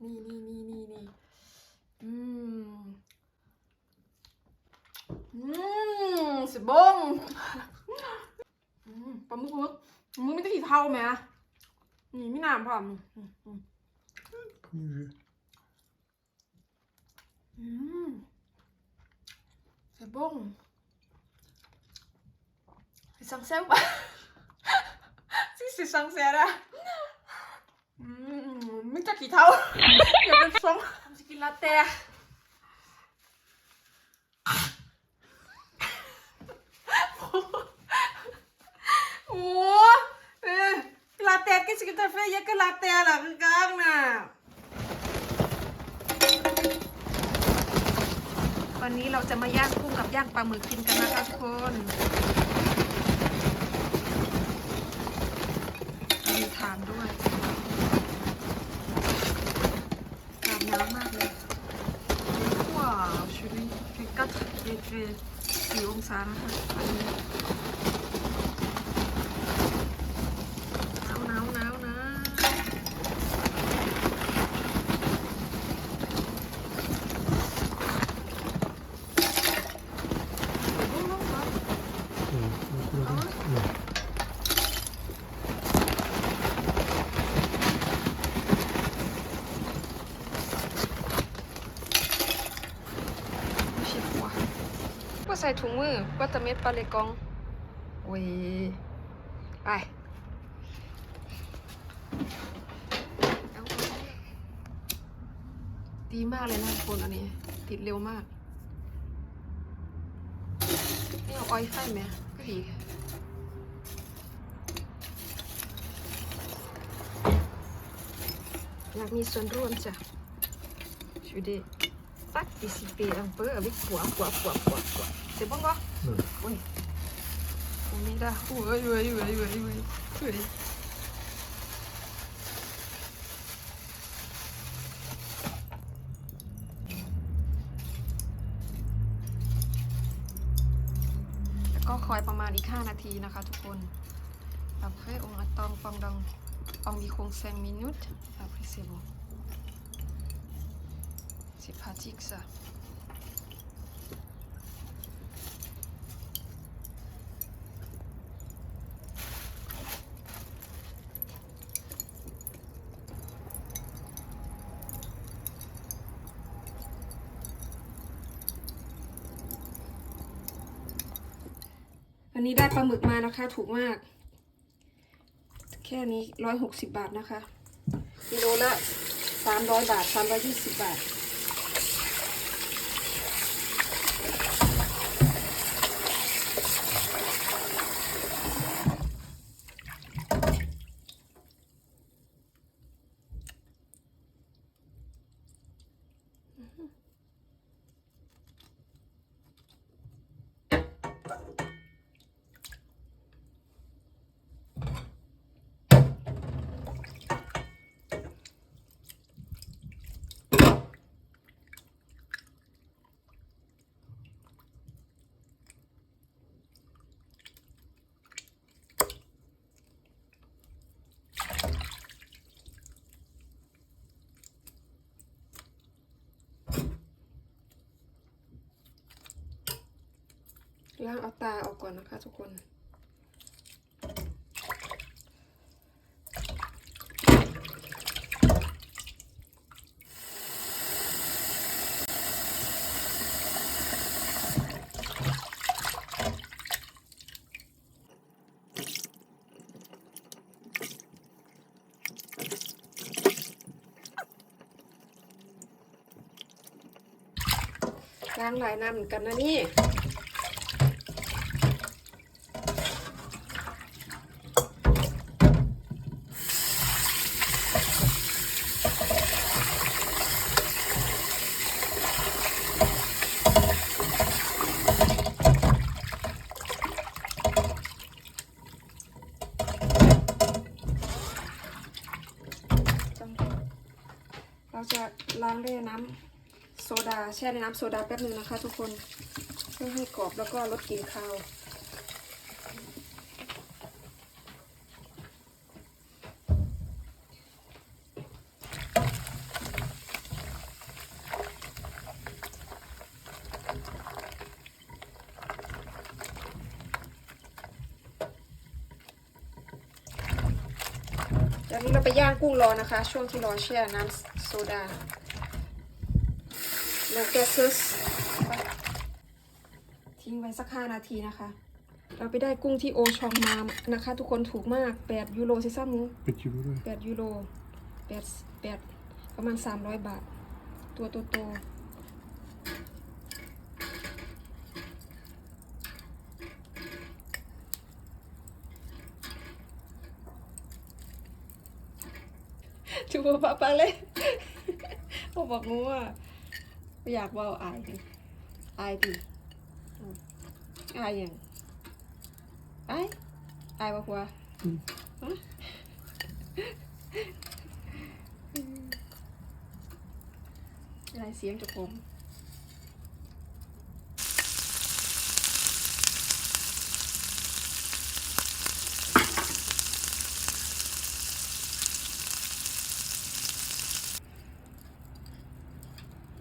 นี่นี่นี่นี่นี่อืมอืมสิบงอืมปลาหมึกมึกมึงไม่ได้กี่เท่าไหมอะนี่ไม่นานพอมอืมอืม Kom nu. อืมสิบงสังเซลปะสิสิสังเซลอะอืมไม่ จะกี่เท่าอย่าเป็นทรงทำสกินลาเต้โอ้เออลาเต้กินสกินกาแฟเยอะก็ลาเต้ล่ะคือกลางน่ะวันนี้เราจะมาย่างกุ้งกับย่างปลาหมึกกินกันนะคะทุกคนมีทานด้วย ยาวมากเลย ว้าวชุดนี้คือกัดเยเยสี่องศานะคะอันนี้าวหนาวหนาวนะลงลงลง Ja, jag tror det. Ja. ไม่ใช่หัวว่าใส่ถุงมือว่าตะเม็ดปลาเลกองโอ้ยไปเอาดีมากเลยนะทุกคนอันนี้ ติดเร็วมากนี่เอาออยล์ไฟไหมก็ดีอยากมีส่วนร่วมจ้ะ Je vais des participer un peu avec toi, toi, toi, toi, toi. C'est bon, quoi Mm. Oui. On est là. Oui, oui, oui, oui, oui. oui. แล้วก็คอยประมาณอีก 5 นาทีนะคะทุกคน Après, on attend pendant environ 5 minutes. Après, c'est bon. C'est pratique ça. อันนี้ได้ป ลาหมึกมานะคะ ถูกมาก แค่นี้ร้อยหกสิบบาทนะคะกิโลละสามร้อยบาทสามร้อยยี่สิบบาท ล้างเอาตาออกก่อนนะคะทุกคนล้างหลายน้ำเหมือนกันนะนี่ แช่ในน้ำโซดาแป๊บนึงนะคะ ทุกคนเพื่อให้กรอบแล้วก็ลดกลิ่นคาวตอนนี้เราไปย่างกุ้งรอนะคะ ช่วงที่รอแช่น้ำโซดา โลแกซึสทิ้งไว้สักห้านาทีนะคะ เราไปได้กุ้งที่โอชองมานะคะ ทุกคนถูกมาก 8 ยูโรซิซ่ามู Petit boulot. 8ยูโร8 8ประมาณ 300 บาท ตัวโตๆชูปะปะเลยพอบอกงูว่าอยากเว่าอายดิอายดิอืมอายอย่างอายอายบอกว่าอืมอะไรเสียงจากผม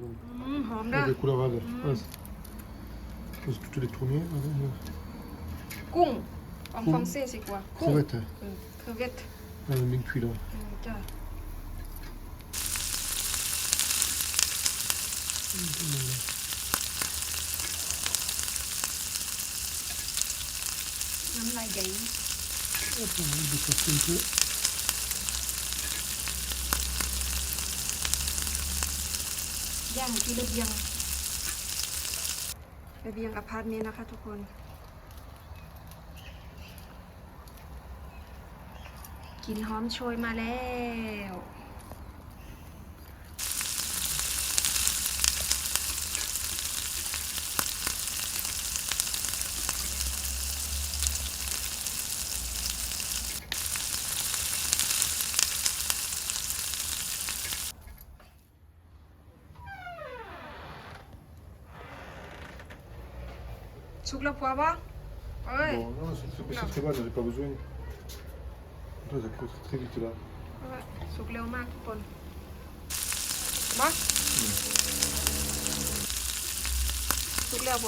อื มหอม Ah, นะ des couleurs à vert. Ah, c'est- Parce que tu les tournées. Ah, non, non. กุ้งอองกุ้งฟองเซ่สิกว่ากุ้ง Crevette. hein. อืมเคอร์เวต Ah, le mec cuit là. อืมจ้ะน้ำลายใหญ่ Hop, on va décorcer un peu. ย่างที่ระเบียงระเบียงอพาร์ตเมนต์นะคะทุกคนกินหอมโชยมาแล้ว สุกแล้วพอปะเอ้ย Bon, non, c'est très, c'est Non. très mal, j'avais pas besoin. Toi, ça coûte très vite là. สุกเร็วมากทุกคนบอสสุกแล้ว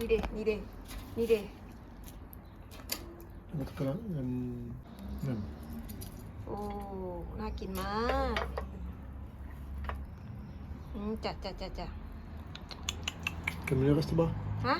พอเอ้ย Mm. ถ้าสิบลองถึงซะ Il est. นี่เดนี่เดนี่เด Notre canal, euh, même. โอ้ น่ากินมากอืมจัดจัดจัดจัด Comme il reste bas. ฮะ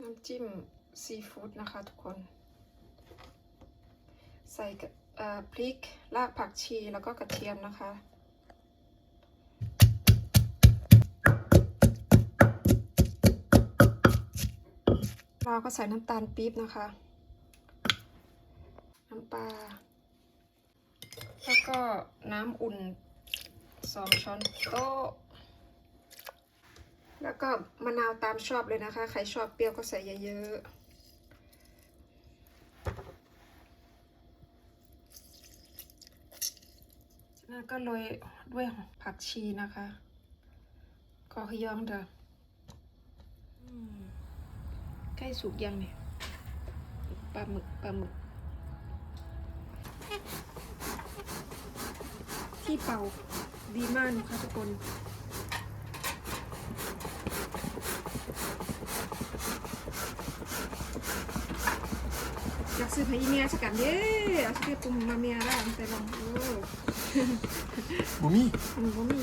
น้ำจิ้มซี ฟู้ดนะคะทุกคน ใส่พริกรากผักชีแล้วก็กระเทียมนะคะเราก็ใส่น้ำตาลปี๊บนะคะ น้ำปลา แล้วก็น้ำอุ่นสองช้อนโต๊ะ แล้วก็มะนาวตามชอบเลยนะคะ ใครชอบเปรี้ยวก็ใส่เยอะๆ แล้วก็โรยด้วยผักชีนะคะก็ขยองเด้อใกล้สุกยังเนี่ยปลาหมึกปลาหมึก ที่เป่าดีมากนะคะทุกคนอยากซื้อให้อีเมียสักกันเด้เอาซื้อปุ่มมาเมียได้แต่ลองโอ้ Mommy มันก็มี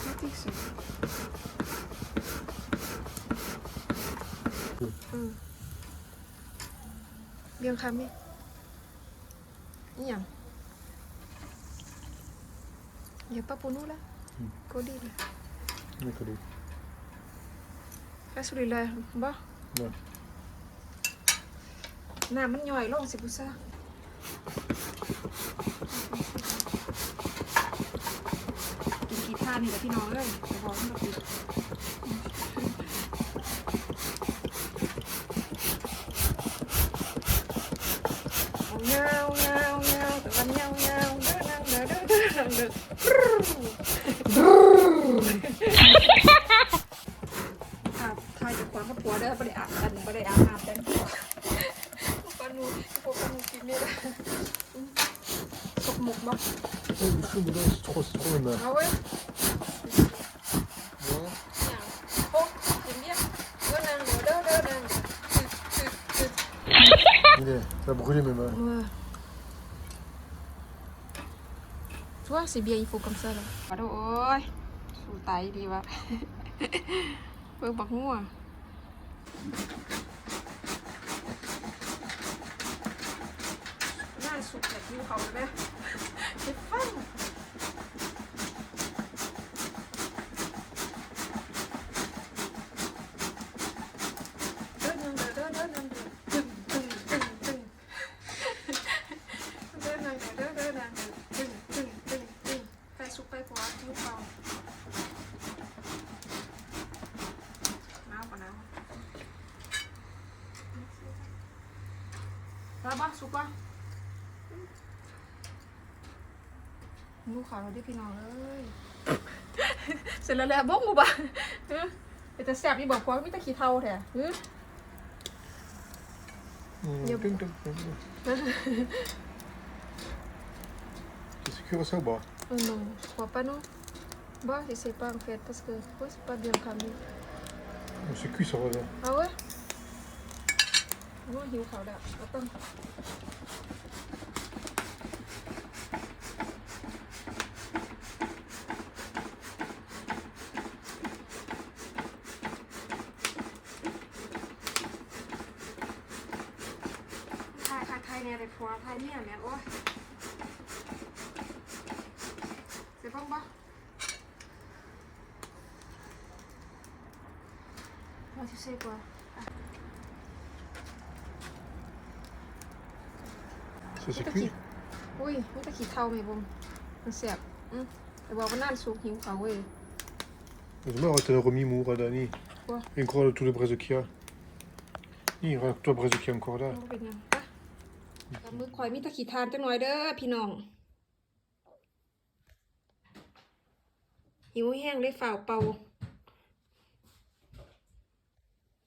แค่ที่สุดอืมเบียงคำนี่นี่ยังอย่าปะปูนู่ละอืมก็ดีเลย D'accord. แค่สุดเลยบ่ Ouais. น้ำมันย่อยลงสิพุซ่ากินกี่ท่านนี่แหละพี่น้องเลยจะบอกให้เราปิดเอาเงาเงาเงาแต่วันเงาเงาเดินนั่งเดินเดินเดินนั่งเดินอาบทายจากความกับผัวเด้อไม่ได้อาบกันไม่ได้อาบน้ำแต่งตัวปานูพวกปานูกินไม่ได้สกหมกมั้ง Oh, du coup, mais là, c'est trop, c'est trop même. เอาเว้ย Voilà. อย่างพวกกินเบี้ยเดินนั่งเดินเดินเดินตึ๊ดตึ๊ดตึ๊ด Il est, ça a brûlé mes mains. Ouais. Tu vois, c'est bien, il faut comme ça là. ขอโทษโอ้ยสู้ไตดีวะ เบิ่งบักงัวน่าสุกแต่กินเขาเลยไหม เจ็บฟัง แล้วบ้าสุกป่ะลูกเขาเราได้พี่น้องเลย เสร็จแล้วแหละบ้งกูบ้าเออแต่แสบนี่บอกว่าไม่ตะขี้เท่าแท้เออ Mmh, Yep. ding, ding, ding, ding. C'est cuire ça ou pas Euh, non, je crois pas non. Bah, je sais pas en fait, parce que ouais, c'est pas bien cramé. Oh, C'est cuit ça revient. Ah ouais ง่วหิวเขาแล้วก็ต้องทายอาใครเนี่ยไปฟัวไทยเนี่ยแม่โอ้ยเสียบ้องบ่เราจะเสียกว่า ไม่ตะขี้เท่าไหมบุมมันเสียบอืมแต่บอกว่าน่านสุกหิวเขาเว้ย Heureusement, arrête de remis mou, Radani. Quoi Et encore tous les braises qu'il y a. Ni, regarde toi, braise qu'il y a encore là. มันเป็นยังปะกับมือคอยมีตะขี้ทานจังหน่อยเด้อพี่น้อง หิวแห้งเลยฝ่าวเป่า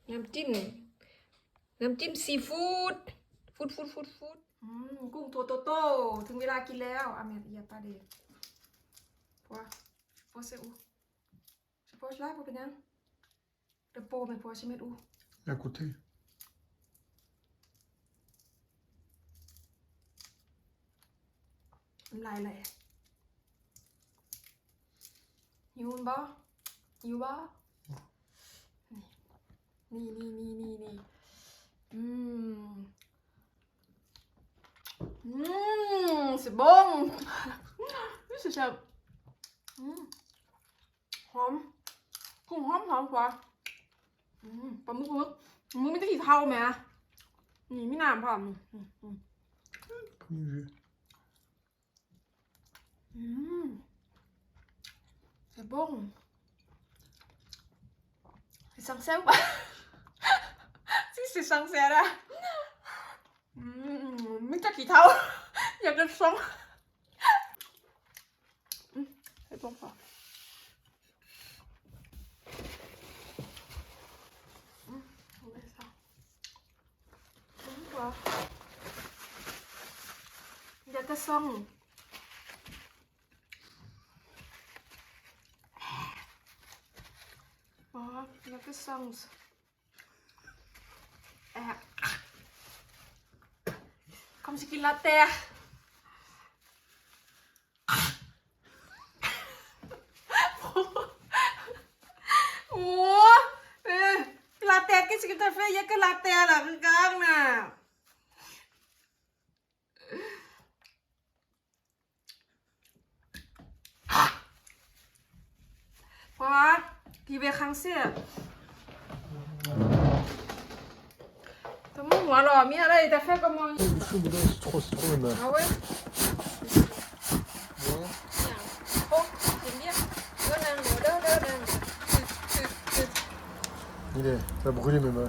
น้ำจิ้ม น้ำจิ้มซีฟู้ดฟู้ดฟู้ดฟู้ดฟู้ด อืมกุ้งตัวโตๆถึงเวลากินแล้วอาเมดอย่าปาเดปัวปัวเซอูเฉพาะลาปัวเป็นยังเดยวโปไม่ปัวใช่ไหมอู À côté. น้ำลายไหลหิวมันบ่หิวบ่นี่นี่นี่นี่นี่อืมอืมสิบงนี่สิ แซ่บหอมกุ้งหอมหอมกว่าปลาหมึกปลาหมึกมึงไม่ได้กี่เท่าไหมอะนี่ไม่น้ำพร้อมอืมอืม Premier jus. อืม c'est bon c'est sincère ou pas si c'est sincère là อืมไม่จะกี่เท่าอยากจะส่งอื ม c'est bon pas อืมเอาไว้ซะอืมว่ะอยากจะส่ง Oh, lekker soms. Eh. Kom eens een keer latte. Ủa, ừ, latte cái gì cà phê với cái latte là cái căng nè. Quá, kỳ về kháng xe. Tao muốn หัวหล่อมีอะไรแต่แค่ก็มอง Fou, mais là, c'est trop, c'est trop maintenant. เอาไว้ Voilà. อย่างโอ้กินเบี้ยเด้ อนางหนูเด้